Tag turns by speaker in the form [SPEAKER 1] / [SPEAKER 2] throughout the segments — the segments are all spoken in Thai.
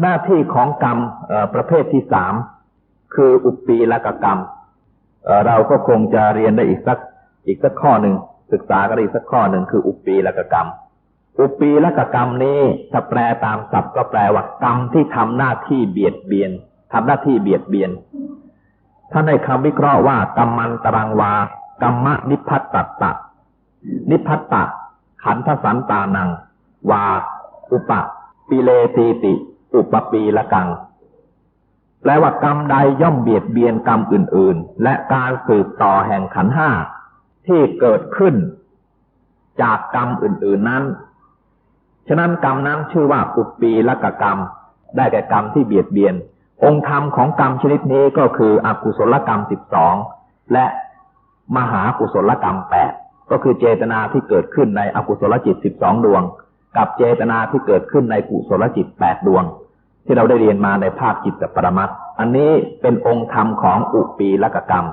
[SPEAKER 1] หน้าที่ของกรรมประเภทที่สามคืออุปปีละกกรรมเราก็คงจะเรียนได้อีกสักอีกสักข้อหนึ่งศึกษากันอีกสักข้อหนึ่งคืออุปปีละกกรรม อุปปีละกกรรมนี้ถ้าแปลตามศัพท์ก็แปลว่ากรรมที่ทำหน้าที่เบียดเบียนทำหน้าที่เบียดเบียนท่านในคำวิเคราะห์ว่ากรรมันตรังวากรรมะนิพัตตตะนิพัตตะขันธสันตานัง วา อุปะปิเลตีติ อุปปีละกัง แปลว่ากรรมใดย่อมเบียดเบียนกรรมอื่น ๆ และการสืบต่อแห่งขันห้าที่เกิดขึ้นจากกรรมอื่น ๆนั้น ฉะนั้นกรรมนั้นชื่อว่าอุปปีละกกรรม ได้แก่กรรมที่เบียดเบียน องค์ธรรมของกรรมชนิดนี้ก็คืออกุศลกรรมสิบสองและมหากุศลกรรมแปดก็คือเจตนาที่เกิดขึ้นในอกุศลจิตสิบสองดวง กับเจตนาที่เกิดขึ้นในกุศลจิตแปดดวง ที่เราได้เรียนมาในภาคจิตปรมัตอันนี้เป็นองค์ธรรมของอุปีลกกรรม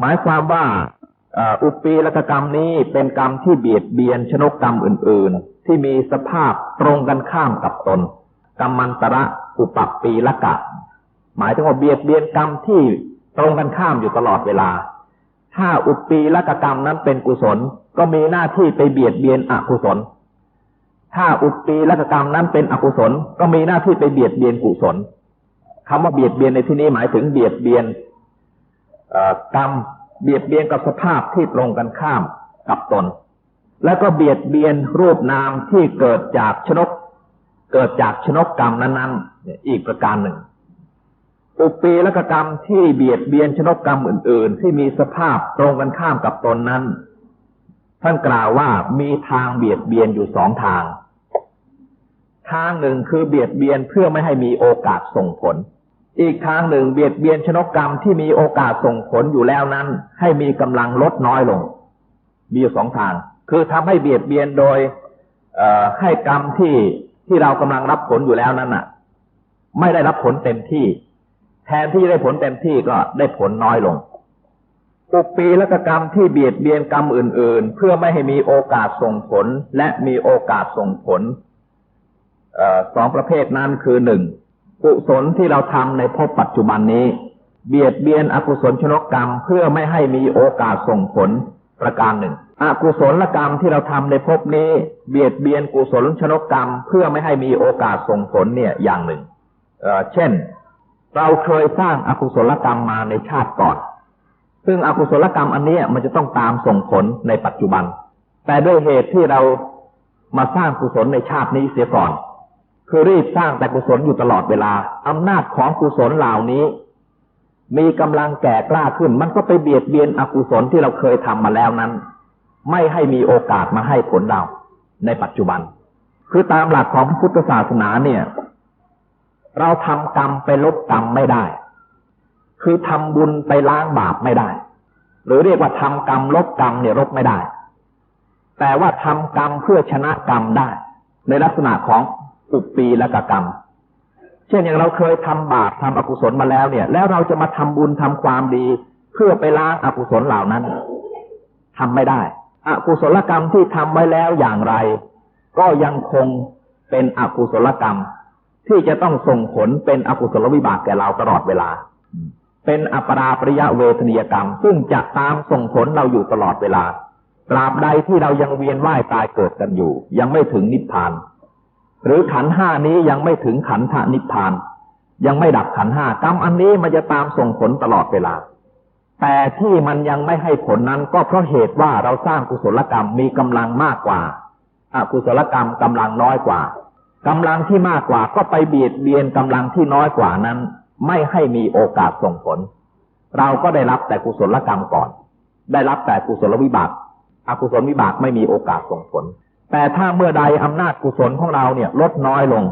[SPEAKER 1] หมายความว่าอุปีลกกรรมนี้เป็นกรรมที่เบียดเบียนชนกกรรมอื่น ๆ ที่มีสภาพตรงกันข้ามกับตนกรรมันตระอุปปีละกะ หมายถึงว่าเบียดเบียนกรรมที่ตรงกันข้ามอยู่ตลอดเวลา ถ้าอุปปีละกกรรมนั้นเป็นกุศลก็มีหน้าที่ไปเบียดเบียนอกุศล ถ้าอุปปีละกกรรมนั้นเป็นอกุศล ก็มีหน้าที่ไปเบียดเบียนกุศลคำว่าเบียดเบียนในที่นี้หมายถึงเบียดเบียนกรรมเบียดเบียนกับสภาพที่ตรงกันข้ามกับตน แล้วก็เบียดเบียนรูปนามที่เกิดจากชนก เกิดจากชนกกรรมนั้นๆ อีกประการหนึ่ง อุปีและกรรมที่เบียดเบียนชนกกรรมอื่น ๆ ที่มีสภาพตรงกันข้ามกับตนนั้น ท่านกล่าวว่ามีทางเบียดเบียนอยู่สองทาง ทางหนึ่งคือเบียดเบียนเพื่อไม่ให้มีโอกาสส่งผล อีกทางหนึ่งเบียดเบียนชนกกรรมที่มีโอกาสส่งผลอยู่แล้วนั้น ให้มีกำลังลดน้อยลง มีอยู่สองทาง คือทำให้เบียดเบียนโดยให้กรรมที่ที่เรากำลังรับผลอยู่แล้วนั้นน่ะ ไม่ได้รับผลเต็มที่ แทนที่ได้ผลเต็มที่ก็ได้ผลน้อยลงอุปปีและกรรมที่เบียดเบียนกรรมอื่น ๆ เพื่อไม่ให้มีโอกาสส่งผลและมีโอกาสส่งผล สองประเภทนั้นคือหนึ่งกุศลที่เราทำในภพปัจจุบันนี้ เบียดเบียนอกุศลชนกกรรมเพื่อไม่ให้มีโอกาสส่งผลประการหนึ่งอกุศลกรรมที่เราทำในภพนี้ เบียดเบียนกุศลชนกกรรม เพื่อไม่ให้มีโอกาสส่งผลเนี่ยอย่างหนึ่งเช่น เราเคยสร้างอากุศลกรรมมาในชาติก่อน ซึ่งอกุศลกรรมอันนี้มันจะต้องตามส่งผลในปัจจุบัน แต่ด้วยเหตุที่เรามาสร้างกุศลในชาตินี้เสียก่อน คือรีบสร้างแต่กุศลอยู่ตลอดเวลา อำนาจของกุศลเหล่านี้ มีกำลังแก่กล้าขึ้น มันก็ไปเบียดเบียนอกุศลที่เราเคยทำมาแล้วนั้น ไม่ให้มีโอกาสมาให้ผลเราในปัจจุบัน คือตามหลักของพุทธศาสนาเนี่ย เราทำกรรมไปลบกรรมไม่ได้ คือทำบุญไปล้างบาปไม่ได้ หรือเรียกว่าทำกรรมลบกรรมเนี่ยลบไม่ได้ แต่ว่าทำกรรมเพื่อชนะกรรมได้ ในลักษณะของ อุปปีละกกรรม เช่นอย่างเราเคยทำบาปทำอกุศลมาแล้วเนี่ย แล้วเราจะมาทำบุญทำความดี เพื่อไปล้างอกุศลเหล่านั้นทำไม่ได้อกุศลกรรมที่ทำไว้แล้วอย่างไร ก็ยังคงเป็นอกุศลกรรม ที่จะต้องส่งผลเป็นอกุศลวิบากแก่เราตลอดเวลา เป็นอัปราปริยะเวทนียกรรม ซึ่งจะตามส่งผลเราอยู่ตลอดเวลาตราบใดที่เรายังเวียนว่ายตายเกิดกันอยู่ ยังไม่ถึงนิพพาน หรือขันห้านี้ยังไม่ถึงขันธนิพพาน ยังไม่ดับขันห้ากรรมอันนี้มันจะตามส่งผลตลอดเวลา แต่ที่มันยังไม่ให้ผลนั้นก็เพราะเหตุว่าเราสร้างกุศลกรรมมีกำลังมากกว่าอกุศลกรรมกำลังน้อยกว่ากำลังที่มากกว่าก็ไปเบียดเบียนกำลังที่น้อยกว่านั้น ไม่ให้มีโอกาสส่งผล เราก็ได้รับแต่กุศลกรรมก่อน ได้รับแต่กุศลวิบากอกุศลวิบากไม่มีโอกาสส่งผล แต่ถ้าเมื่อใดอำนาจกุศลของเราเนี่ย ลดน้อยลง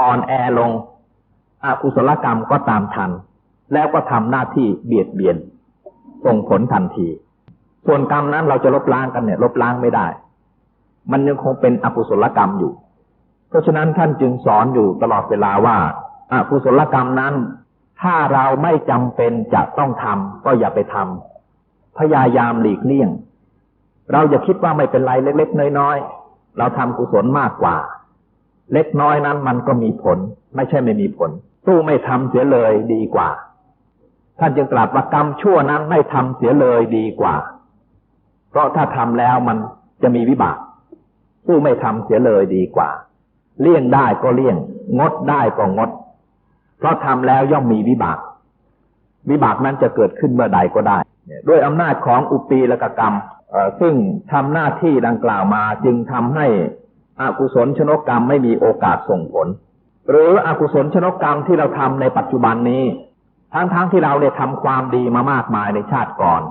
[SPEAKER 1] อ่อนแอลงอกุศลกรรมก็ตามทัน แล้วก็ทำหน้าที่เบียดเบียนส่งผลทันที ส่วนกรรมนั้นเราจะลบล้างกันเนี่ย ลบล้างไม่ได้ มันยังคงเป็นอกุศลกรรมอยู่ เพราะฉะนั้นท่านจึงสอนอยู่ตลอดเวลาว่าอากุศลกรรมนั้น ถ้าเราไม่จำเป็นจะต้องทำก็อย่าไปทำพยายามหลีกเลี่ยง เราอย่าคิดว่าไม่เป็นไรเล็กๆน้อยๆเราทำกุศลมากกว่า เล็กน้อยนั้นมันก็มีผล ไม่ใช่ไม่มีผล สู้ไม่ทำเสียเลยดีกว่า ท่านจึงตรัสว่ากรรมชั่วนั้นไม่ทำเสียเลยดีกว่า เพราะถ้าทำแล้วมันจะมีวิบากสู้ไม่ทำเสียเลยดีกว่า เลี่ยงได้ก็เลี่ยง งดได้ก็งด เพราะทำแล้วย่อมมีวิบาก วิบากนั้นจะเกิดขึ้นเมื่อใดก็ได้ ด้วยอำนาจของอุปีและกรรม ซึ่งทำหน้าที่ดังกล่าวมาจึงทำให้อากุศลชนกกรรมไม่มีโอกาสส่งผล หรืออกุศลชนกกรรมที่เราทำในปัจจุบันนี้ ทั้งๆทที่เราเนี่ยทำความดีมามากมายในชาติก่อน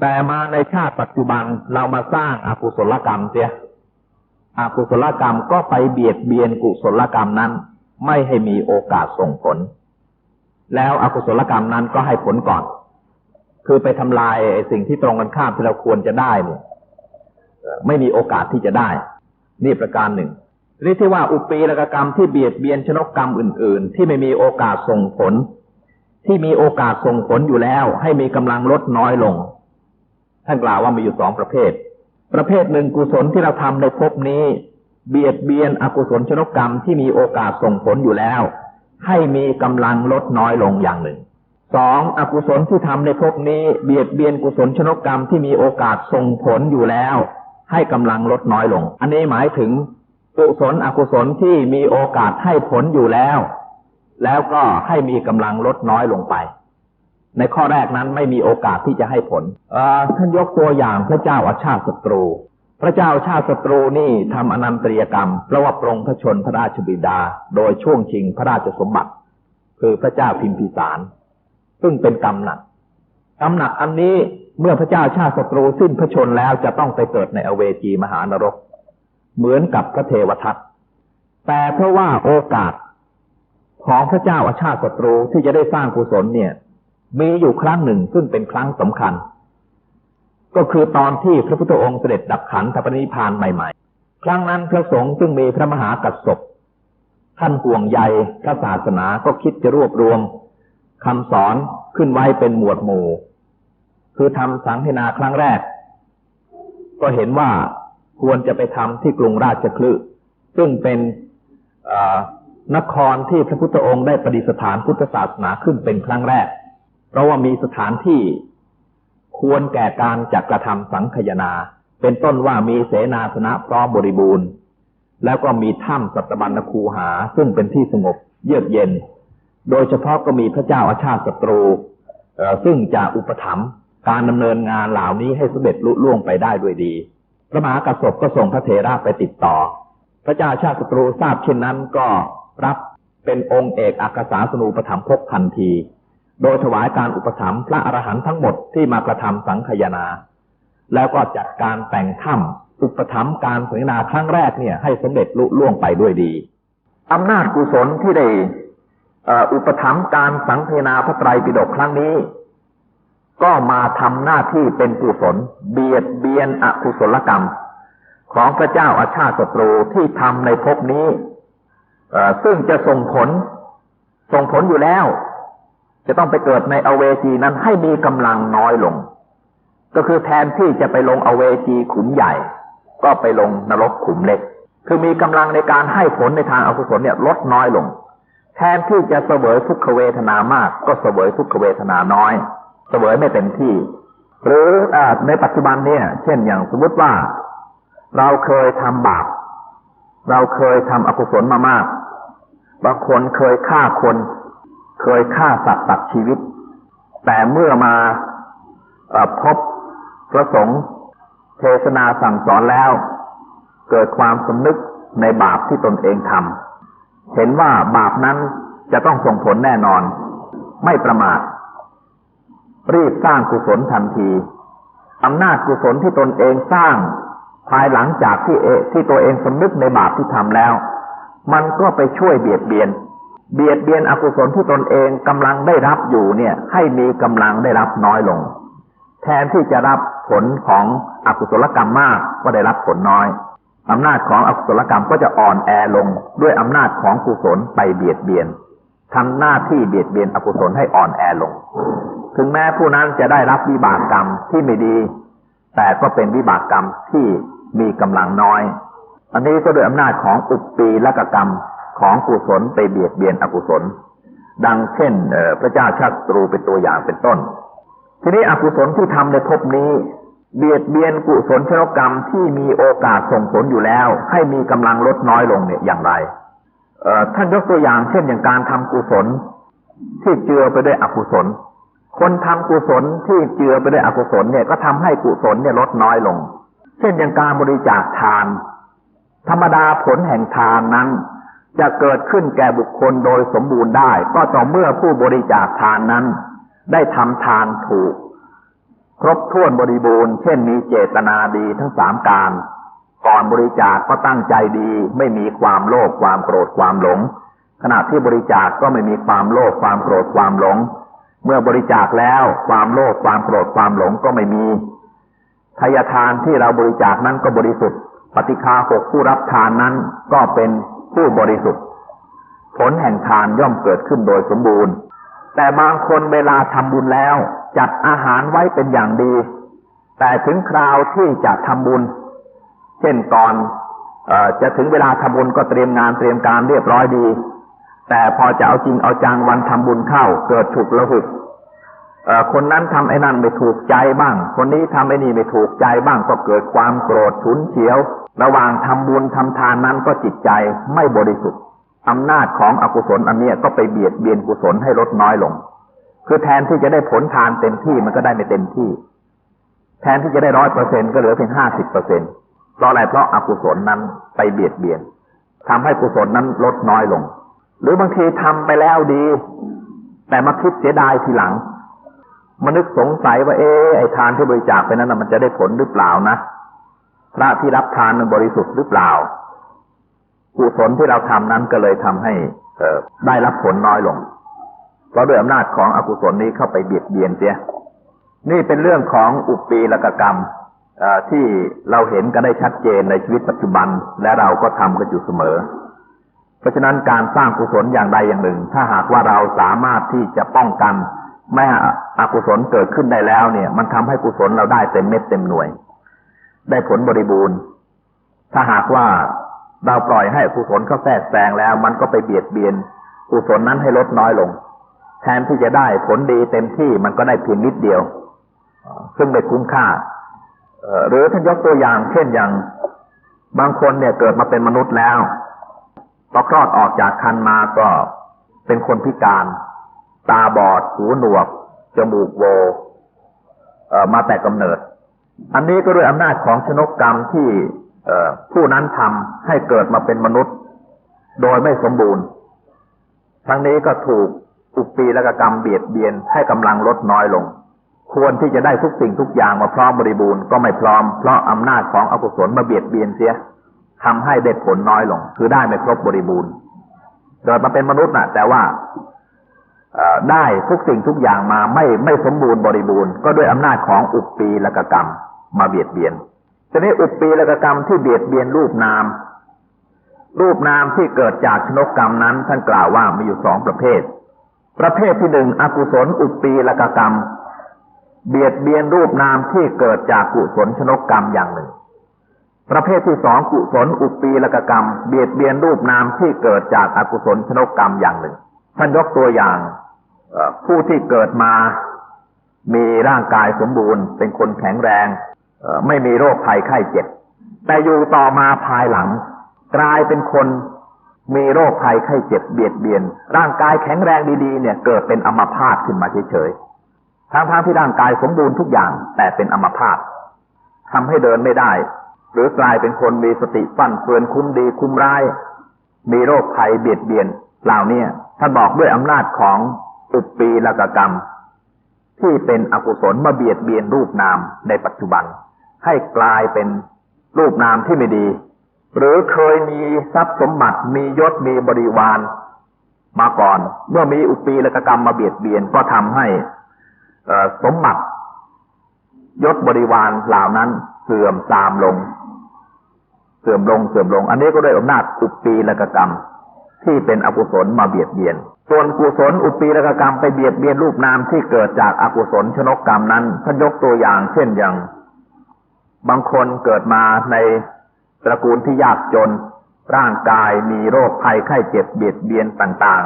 [SPEAKER 1] แต่มาในชาติปัจจุบันเรามาสร้างอากุศลกรรมเสียอากุศลกรรมก็ไปเบียดเบียนกุศลกรรมนั้น ไม่ให้มีโอกาสส่งผล แล้วอกุศลกรรมนั้นก็ให้ผลก่อน คือไปทำลายสิ่งที่ตรงกันข้ามที่เราควรจะได้เนี่ยไม่มีโอกาสที่จะได้ นี่ประการหนึ่งเรียกที่ว่าอุปีรกรรมที่เบียดเบียนชนกกรรมอื่น ๆ ที่ไม่มีโอกาสส่งผล ที่มีโอกาสส่งผลอยู่แล้ว ให้มีกำลังลดน้อยลง ท่านกล่าวว่ามีอยู่สองประเภท ประเภทหนึ่งกุศลที่เราทำในภพนี้ เบียดเบียนอกุศลชนกกรรมที่มีโอกาสส่งผลอยู่แล้ว ให้มีกำลังลดน้อยลงอย่างหนึ่ง สองอกุศลที่ทำในภพนี้เบียดเบียนกุศลชนกกรรมที่มีโอกาสส่งผลอยู่แล้ว ให้กำลังลดน้อยลง อันนี้หมายถึงกุศลอกุศลที่มีโอกาสให้ผลอยู่แล้ว แล้วก็ให้มีกำลังลดน้อยลงไป ในข้อแรกนั้นไม่มีโอกาสที่จะให้ผลท่านยกตัวอย่างพระเจ้าอาชาติศัตรู พระเจ้าชาติศัตรูนี่ทำอนันตริยกรรมเพราะว่าปรงพระชนพระราชบิดา โดยช่วงชิงพระราชสมบัติ คือพระเจ้าพิมพิสาร ซึ่งเป็นกรรมหนักกรรมหนักอันนี้เมื่อพระเจ้าชาติศัตรูสิ้นพระชนแล้วจะต้องไปเกิดในอเวจีมหานรก เหมือนกับพระเทวทัตแต่เพราะว่าโอกาสของพระเจ้าอาชาติศัตรูที่จะได้สร้างกุศลเนี่ย มีอยู่ครั้งหนึ่งซึ่งเป็นครั้งสำคัญ ก็คือตอนที่พระพุทธองค์เสด็จดับขันธปณิพานใหม่ ๆ ครั้งนั้นพระสงฆ์ซึ่งมีพระมหากัสสปท่านห่วงใยพระศาสนาก็คิดจะรวบรวม คำสอนขึ้นไว้เป็นหมวดหมู่ คือทำสังฆนาครั้งแรก ก็เห็นว่าควรจะไปทำที่กรุงราชคลึซึ่งเป็นนครที่พระพุทธองค์ได้ประดิษฐานพุทธศาสนาขึ้นเป็นครั้งแรก เพราะว่ามีสถานที่ควรแก่การจักกระทำสังคยนา เป็นต้นว่ามีเสนาสนะพร้อมบริบูรณ์ แล้วก็มีถ้ำสัตบัญคูหา ซึ่งเป็นที่สงบเยือกเย็น โดยเฉพาะก็มีพระเจ้าอาชาติศัตรูซึ่งจะอุปถัมภ์การดำเนินงานเหล่านี้ให้สำเร็จลุล่วงไปได้ด้วยดี พระมหากระสบก็ส่งพระเถระไปติดต่อ พระเจ้าชาติศัตรูทราบเช่นนั้นก็รับเป็นองค์เอกอักษาสนูปถัมภกทันที โดยถวายการอุปถัมภ์พระอรหันต์ทั้งหมดที่มากระทำสังขยา แล้วก็จัดการแต่งถ้ำอุปถัมภ์การสังนาครั้งแรกเนี่ยให้สำเร็จลุล่วงไปด้วยดีอำนาจกุศลที่ได้ อุปถัมภ์การสังขนาพระไตรปิฎกครั้งนี้ ก็มาทำหน้าที่เป็นกุศล เบียดเบียนอกุศลกรรม ของพระเจ้าอาชาติศัตรูที่ทำในภพนี้ซึ่งจะส่งผล ส่งผลอยู่แล้ว จะต้องไปเกิดในอเวจีนั้นให้มีกำลังน้อยลง ก็คือแทนที่จะไปลงอเวจีขุมใหญ่ ก็ไปลงนรกขุมเล็ก คือมีกำลังในการให้ผลในทางอากุศลเนี่ยลดน้อยลง แทนที่จะเสวยทุกขเวทนามาก ก็เสวยทุกขเวทนาน้อยเสวยไม่เต็มที่ หรืออในปัจจุบันเนี่ย เช่นอย่างสมมติว่า เราเคยทำบาปเราเคยทำอกุศลมามากบางคนเคยฆ่าคน เคยฆ่าสัตว์ตัดชีวิต แต่เมื่อมาพบพระสงฆ์เทศนาสั่งสอนแล้ว เกิดความสำนึกในบาปที่ตนเองทำ เห็นว่าบาปนั้นจะต้องส่งผลแน่นอน ไม่ประมาท รีบสร้างกุศลทันทีอำนาจกุศลที่ตนเองสร้าง ภายหลังจากที่เอที่ตัวเองสำนึกในบาปที่ทำแล้ว มันก็ไปช่วยเบียดเบียน เบียดเบียนอกุศลที่ตนเองกำลังได้รับอยู่เนี่ย ให้มีกำลังได้รับน้อยลง แทนที่จะรับผลของอกุศลกรรมมากก็ได้รับผลน้อย อำนาจของอกุศลกรรมก็จะอ่อนแอลงด้วยอำนาจของกุศลไปเบียดเบียนทำหน้าที่เบียดเบียนอกุศลให้อ่อนแอลง ถึงแม้ผู้นั้นจะได้รับวิบากกรรมที่ไม่ดี แต่ก็เป็นวิบากกรรมที่มีกำลังน้อย อันนี้ก็โดยอำนาจของอุปปีละกกรรมของกุศลไปเบียดเบียนอกุศล ดังเช่นพระเจ้าชักตรูเป็นตัวอย่างเป็นต้น ทีนี้อกุศลที่ทำในภพนี้ เบียดเบียนกุศลชนกรรมที่มีโอกาสส่งผลอยู่แล้ว ให้มีกำลังลดน้อยลงเนี่ยอย่างไรท่านยกตัวอย่างเช่นอย่างการทำกุศล ที่เจือไปด้วยอกุศล คนทำกุศลที่เจือไปด้วยอกุศลเนี่ยก็ทำให้กุศลเนี่ยลดน้อยลง เช่นอย่างการบริจาคทาน ธรรมดาผลแห่งทานนั้น จะเกิดขึ้นแก่บุคคลโดยสมบูรณ์ได้ ก็ต่อเมื่อผู้บริจาคทานนั้น ได้ทำทานถูก ครบถ้วนบริบูรณ์ เช่นมีเจตนาดีทั้งสามการ ก่อนบริจาคก็ตั้งใจดี ไม่มีความโลภความโกรธความหลง ขณะที่บริจาคก็ไม่มีความโลภความโกรธความหลง เมื่อบริจาคแล้วความโลภความโกรธความหลงก็ไม่มีทายทานที่เราบริจาคนั้นก็บริสุทธิ์ ปฏิคาหกผู้รับทานนั้นก็เป็นผู้บริสุทธิ์ ผลแห่งทานย่อมเกิดขึ้นโดยสมบูรณ์ แต่บางคนเวลาทำบุญแล้ว จัดอาหารไว้เป็นอย่างดี แต่ถึงคราวที่จะทำบุญ เช่นก่อนอจะถึงเวลาทำบุญก็เตรียมงานเตรียมการเรียบร้อยดี แต่พอจะเอาจริงเอาจังวันทำบุญเข้า เกิดถูกละหุกคนนั้นทำไอ้นั่นไม่ถูกใจบ้าง คนนี้ทำไอ้นี่ไม่ถูกใจบ้างก็เกิดความโกรธฉุนเฉียว ระหว่างทำบุญทำทานนั้นก็จิตใจไม่บริสุทธิ์อำนาจของอกุศลอันนี้ก็ไปเบียดเบียนกุศลให้ลดน้อยลง คือแทนที่จะได้ผลทานเต็มที่มันก็ได้ไม่เต็มที่ แทนที่จะได้ร้อยเปอร์เซ็นก็เหลือเพียงห้าสิบเปอร์เซ็นเพราะอะไรเพราะอากุศลนั้นไปเบียดเบียนทำให้กุศลนั้นลดน้อยลง หรือบางทีทำไปแล้วดี แต่มาคิดเสียดายทีหลังมานึกสงสัยว่าเออไอทานที่บริจาคไปนั้นมันจะได้ผลหรือเปล่านะพระที่รับทานมันบริสุทธิ์หรือเปล่ากุศลที่เราทำนั้นก็เลยทำให้เอได้รับผลน้อยลง เพราะด้วยอำนาจของอกุศลนี้เข้าไปเบียดเบียนเสีย นี่เป็นเรื่องของอุปปีละกกรรมที่เราเห็นกันได้ชัดเจนในชีวิตปัจจุบัน และเราก็ทำกันอยู่เสมอ เพราะฉะนั้นการสร้างกุศลอย่างใดอย่างหนึ่ง ถ้าหากว่าเราสามารถที่จะป้องกันไม่ให้อกุศลเกิดขึ้นได้แล้วเนี่ย มันทำให้กุศลเราได้เต็มเม็ดเต็มหน่วย ได้ผลบริบูรณ์ ถ้าหากว่าเราปล่อยให้กุศลเขาแทรกแซงแล้ว มันก็ไปเบียดเบียนกุศลนั้นให้ลดน้อยลง แทนที่จะได้ผลดีเต็มที่มันก็ได้เพียงนิดเดียว ซึ่งไม่คุ้มค่าหรือท่านยกตัวอย่าง เช่นอย่างบางคนเนี่ยเกิดมาเป็นมนุษย์แล้วพอคลอดออกจากคันมาก็เป็นคนพิการ ตาบอด หูหนวก จมูกโวมาแต่กำเนิด อันนี้ก็ด้วยอำนาจของชนกกรรมที่ผู้นั้นทำให้เกิดมาเป็นมนุษย์ โดยไม่สมบูรณ์ ทั้งนี้ก็ถูก อุปปีและกรรมเบียดเบียนให้กำลังลดน้อยลง ควรที่จะได้ทุกสิ่งทุกอย่างมาพร้อมบริบูรณ์ก็ไม่พร้อมเพราะอำนาจของอกุศลมาเบียดเบียนเสียทำให้ได้ผลน้อยลง คือได้ไม่ครบบริบูรณ์เกิดมาเป็นมนุษย์นะแต่ว่าได้ทุกสิ่งทุกอย่างมาไม่ไม่สมบูรณ์บริบูรณ์ก็ด้วยอำนาจของอุปปีและกกรรมมาเบียดเบียนทีนี้อุปปีและกกรรมที่เบียดเบียนรูปนามรูปนามที่เกิดจากชนกกรรมนั้นท่านกล่าวว่ามีอยู่สองประเภท ประเภทที่หนึ่งอกุศลอุปปีละกกรรม เบียดเบียนรูปนามที่เกิดจากกุศลชนกกรรมอย่างหนึ่ง ประเภทที่สองกุศลอุปปีละกกรรม เบียดเบียนรูปนามที่เกิดจากอากุศลชนกกรรมอย่างหนึ่งท่านยกตัวอย่างผู้ที่เกิดมามีร่างกายสมบูรณ์ เป็นคนแข็งแรงไม่มีโรคภัยไข้เจ็บ แต่อยู่ต่อมาภายหลัง กลายเป็นคน มีโรคภัยไข้เจ็บเบียดเบียน ร่างกายแข็งแรงดีๆเนี่ยเกิดเป็นอัมพาตขึ้นมาเฉยๆทั้งๆที่ร่างกายสมบูรณ์ทุกอย่าง แต่เป็นอัมพาตทำให้เดินไม่ได้ หรือกลายเป็นคนมีสติฟั่นเฟือนคุ้มดีคุ้มร้าย มีโรคภัยเบียดเบียนเหล่านี้ท่านบอกด้วยอำนาจของอุปปีละกกรรม ที่เป็นอกุศลมาเบียดเบียนรูปนามในปัจจุบัน ให้กลายเป็นรูปนามที่ไม่ดี หรือเคยมีทรัพย์สมบัติมียศมีบริวาร มาก่อน เมื่อมีอุปีละกกรรมมาเบียดเบียนก็ทำให้สมบัติยศบริวารเหล่านั้นเสื่อมตามลง เสื่อมลงเสื่อมลง อันนี้ก็ด้วยอำนาจอุปปีละกกรรม ที่เป็นอกุศลมาเบียดเบียน ส่วนกุศลอุปปีละกกรรมไปเบียดเบียนรูปนามที่เกิดจากอกุศลชนกกรรมนั้นท่านยกตัวอย่าง เช่นอย่าง บางคนเกิดมาใน ตระกูลที่ยากจน ร่างกายมีโรคภัยไข้เจ็บเบียดเบียนต่าง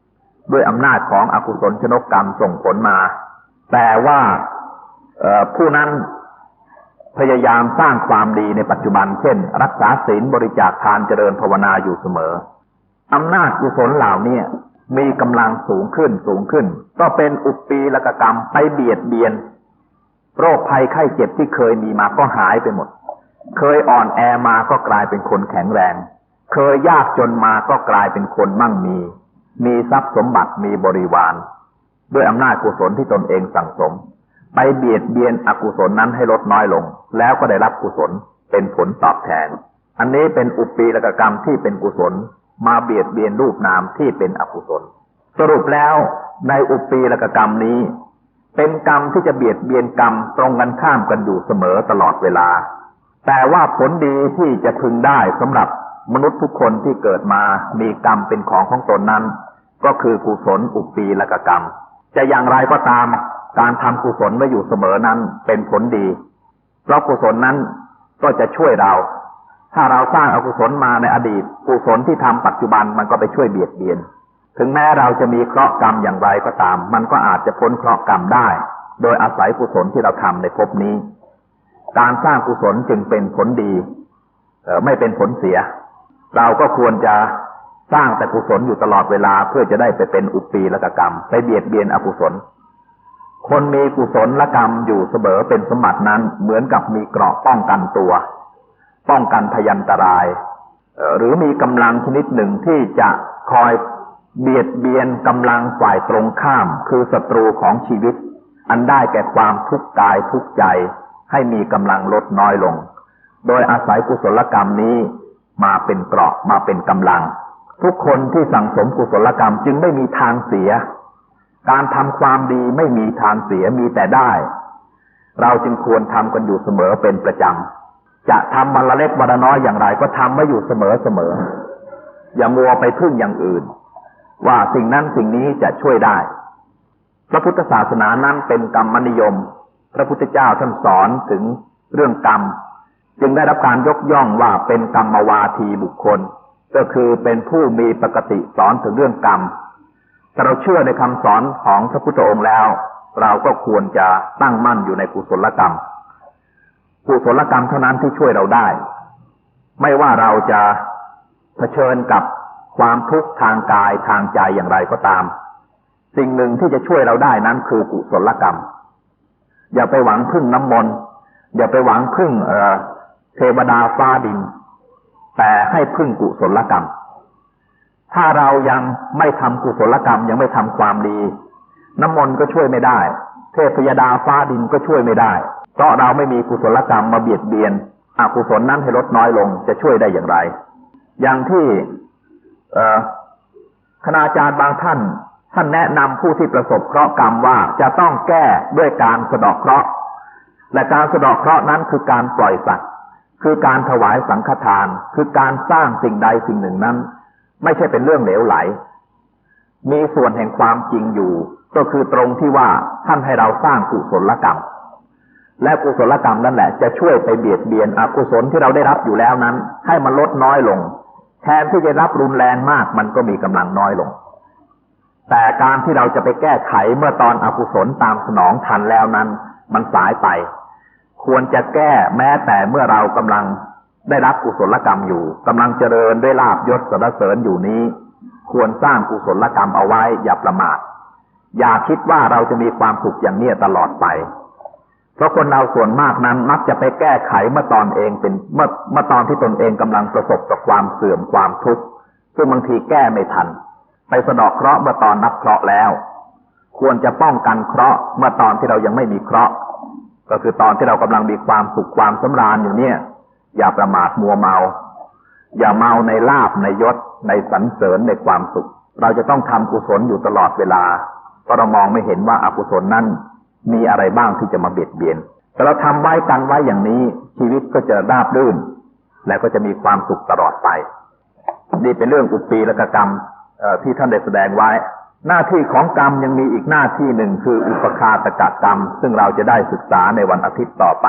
[SPEAKER 1] ๆ ด้วยอำนาจของอกุศลชนกกรรมส่งผลมา แต่ว่าผู้นั้นพยายามสร้างความดีในปัจจุบัน เช่น รักษาศีลบริจาคทานเจริญภาวนาอยู่เสมออำนาจกุศลเหล่านี้มีกำลังสูงขึ้นสูงขึ้น ก็เป็นอุปปีละกกรรมไปเบียดเบียน โรคภัยไข้เจ็บที่เคยมีมาก็หายไปหมด เคยอ่อนแอมาก็กลายเป็นคนแข็งแรง เคยยากจนมาก็กลายเป็นคนมั่งมี มีทรัพย์สมบัติมีบริวาร ด้วยอำนาจกุศลที่ตนเองสั่งสม ไปเบียดเบียนอกุศลนั้นให้ลดน้อยลง แล้วก็ได้รับกุศลเป็นผลตอบแทน อันนี้เป็นอุปปีละกรรมที่เป็นกุศล มาเบียดเบียนรูปนามที่เป็นอกุศล สรุปแล้วในอุปีลกกรรมนี้ เป็นกรรมที่จะเบียดเบียนกรรมตรงกันข้ามกันอยู่เสมอตลอดเวลา แต่ว่าผลดีที่จะพึงได้สำหรับมนุษย์ทุกคนที่เกิดมามีกรรมเป็นของของตนนั้น ก็คือกุศลอุปีละกกรรม จะอย่างไรก็ตามการทำกุศลไว้อยู่เสมอนั้นเป็นผลดีเพราะกุศลนั้นก็จะช่วยเรา ถ้าเราสร้างอากุศลมาในอดีตกุศลที่ทำปัจจุบันมันก็ไปช่วยเบียดเบียน ถึงแม้เราจะมีเคราะห์กรรมอย่างไรก็ตาม มันก็อาจจะพ้นเคราะห์กรรมได้ โดยอาศัยกุศลที่เราทำในภพนี้ การสร้างกุศลจึงเป็นผลดีไม่เป็นผลเสีย เราก็ควรจะสร้างแต่กุศลอยู่ตลอดเวลาเพื่อจะได้ไปเป็นอุปีละกรรม ไปเบียดเบียนอกุศล คนมีกุศลละกรรมอยู่เสมอเป็นสมบัตินั้นเหมือนกับมีเกราะป้องกันตัว ป้องกันพยันตราย หรือมีกำลังชนิดหนึ่งที่จะคอยเบียดเบียนกำลังฝ่ายตรงข้าม คือศัตรูของชีวิต อันได้แก่ความทุกข์กายทุกข์ใจ ให้มีกำลังลดน้อยลง โดยอาศัยกุศลกรรมนี้มาเป็นเกราะมาเป็นกำลัง ทุกคนที่สั่งสมกุศลกรรมจึงไม่มีทางเสีย การทำความดีไม่มีทางเสียมีแต่ได้ เราจึงควรทำกันอยู่เสมอเป็นประจำ จะทำวันละเล็กวันละน้อยอย่างไร ก็ทำไม่อยู่เสมอเสมอ อย่ามัวไปพึ่งอย่างอื่น ว่าสิ่งนั้นสิ่งนี้จะช่วยได้ พระพุทธศาสนานั้นเป็นกรรมนิยม พระพุทธเจ้าท่านสอนถึงเรื่องกรรม จึงได้รับการยกย่องว่าเป็นกรรมวาทีบุคคล ก็คือเป็นผู้มีปกติสอนถึงเรื่องกรรมถ้าเราเชื่อในคำสอนของพระพุทธองค์แล้ว เราก็ควรจะตั้งมั่นอยู่ในกุศลกรรมกุศลกรรมเท่านั้นที่ช่วยเราได้ ไม่ว่าเราจะเผชิญกับความทุกข์ทางกายทางใจอย่างไรก็ตาม สิ่งหนึ่งที่จะช่วยเราได้นั้นคือกุศลกรรม อย่าไปหวังพึ่งน้ำมนต์อย่าไปหวังพึ่งเเทวดาฟ้าดิน แต่ให้พึ่งกุศลกรรม ถ้าเรายังไม่ทำกุศลกรรมยังไม่ทำความดี น้ำมนต์ก็ช่วยไม่ได้ เทพยดาฟ้าดินก็ช่วยไม่ได้ เพราะเราไม่มีกุศลกรรมมาเบียดเบียนอกุศลนั้นให้ลดน้อยลงจะช่วยได้อย่างไร อย่างที่คณาจารย์บางท่าน ท่านแนะนำผู้ที่ประสบเคราะห์กรรมว่าจะต้องแก้ด้วยการสะดอกเคราะห์ และการสะดอกเคราะห์นั้นคือการปล่อยสัตว์ คือการถวายสังฆทาน คือการสร้างสิ่งใดสิ่งหนึ่งนั้น ไม่ใช่เป็นเรื่องเหลวไหล มีส่วนแห่งความจริงอยู่ ก็คือตรงที่ว่าท่านให้เราสร้างกุศลกรรม และกุศลกรรมนั่นแหละจะช่วยไปเบียดเบียนอกุศลที่เราได้รับอยู่แล้วนั้น ให้มันลดน้อยลง แทนที่จะรับรุนแรงมากมันก็มีกำลังน้อยลง แต่การที่เราจะไปแก้ไขเมื่อตอนอกุศลตามสนองทันแล้วนั้น มันสายไป ควรจะแก้แม้แต่เมื่อเรากำลังได้รับกุศลกรรมอยู่กำลังเจริญด้วยลาบยศสรรเสริญอยู่นี้ ควรสร้างกุศลกรรมเอาไว้อย่าประมาทอย่าคิดว่าเราจะมีความสุขอย่างนี้ตลอดไป เพราะคนเราส่วนมากนั้นมักจะไปแก้ไขเมื่อตอนเองเป็นเมื่อเมื่อตอนที่ตนเองกำลังประสบกับความเสื่อมความทุกข์ซึ่งบางทีแก้ไม่ทัน ไปสะดอกเคราะห์เมื่อตอนนับเคราะห์แล้ว ควรจะป้องกันเคราะห์เมื่อตอนที่เรายังไม่มีเคราะห์ ก็คือตอนที่เรากำลังมีความสุขความสำราญอยู่เนี่ย อย่าประมาทมัวเมา อย่าเมาในลาบในยศ ในสรรเสริญในความสุข เราจะต้องทำกุศลอยู่ตลอดเวลาเพราะเรามองไม่เห็นว่าอากุศลนั้นมีอะไรบ้างที่จะมาเบียดเบียน แต่เราทำไว้กันไว้อย่างนี้ ชีวิตก็จะราบรื่น และก็จะมีความสุขตลอดไป นี่เป็นเรื่องอุปีและกรรม ที่ท่านได้แสดงไว้ หน้าที่ของกรรมยังมีอีกหน้าที่หนึ่งคืออุปคาตกกรรม ซึ่งเราจะได้ศึกษาในวันอาทิตย์ต่อไป